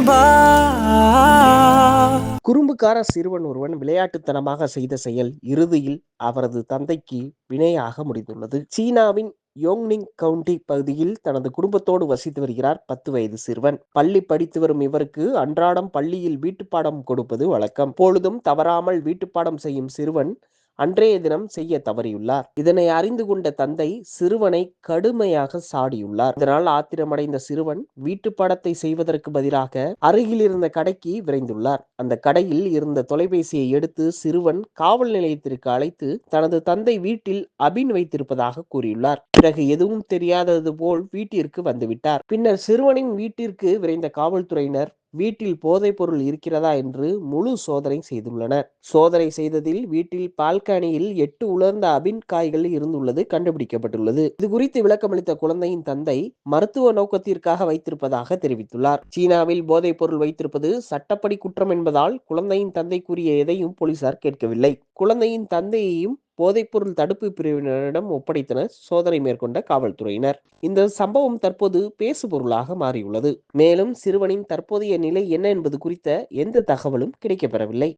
நண்பா குறும்புக்கார சிறுவன் ஒருவன் விளையாட்டுத்தனமாக செய்த செயல் இறுதியில் அவரது தந்தைக்கு வினையாக முடிந்துள்ளது. சீனாவின் யோங்னிங் கவுண்டி பகுதியில் தனது குடும்பத்தோடு வசித்து வருகிறார் பத்து வயது சிறுவன். பள்ளி படித்து வரும் இவருக்கு அன்றாடம் பள்ளியில் வீட்டுப்பாடம் கொடுப்பது வழக்கம். பொழுதும் தவறாமல் வீட்டுப்பாடம் செய்யும் சிறுவன் அன்றைய தினம் செய்ய தவறியுள்ளார். இதனை அறிந்து கொண்ட தந்தை சிறுவனை கடுமையாக சாடியுள்ளார். இதனால் ஆத்திரமடைந்த சிறுவன் வீட்டு படத்தை செய்வதற்கு பதிலாக அருகில் இருந்த கடைக்கு விரைந்துள்ளார். அந்த கடையில் இருந்த தொலைபேசியை எடுத்து சிறுவன் காவல் நிலையத்திற்கு அழைத்து தனது தந்தை வீட்டில் அபின் வைத்திருப்பதாக கூறியுள்ளார். பிறகு எதுவும் தெரியாதது போல் வீட்டிற்கு வந்துவிட்டார். பின்னர் சிறுவனின் வீட்டிற்கு விரைந்த காவல்துறையினர் வீட்டில் போதைப் பொருள் இருக்கிறதா என்று முழு சோதனை செய்துள்ளனர். சோதனை செய்ததில் வீட்டில் பால்கனியில் எட்டு உலர்ந்த அபின் காய்கள் இருந்துள்ளது கண்டுபிடிக்கப்பட்டுள்ளது. இது குறித்து விளக்கமளித்த குழந்தையின் தந்தை மருத்துவ நோக்கத்திற்காக வைத்திருப்பதாக தெரிவித்துள்ளார். சீனாவில் போதைப் பொருள் வைத்திருப்பது சட்டப்படி குற்றம் என்பதால் குழந்தையின் தந்தை கூறிய எதையும் போலீசார் கேட்கவில்லை. குழந்தையின் தந்தையையும் போதைப்பொருள் தடுப்பு பிரிவினரிடம் ஒப்படைத்தனர் சோதனை மேற்கொண்ட காவல்துறையினர். இந்த சம்பவம் தற்போது பேசுபொருளாக மாறியுள்ளது. மேலும் சிறுவனின் தற்போதைய நிலை என்ன என்பது குறித்த எந்த தகவலும் கிடைக்கப்பெறவில்லை.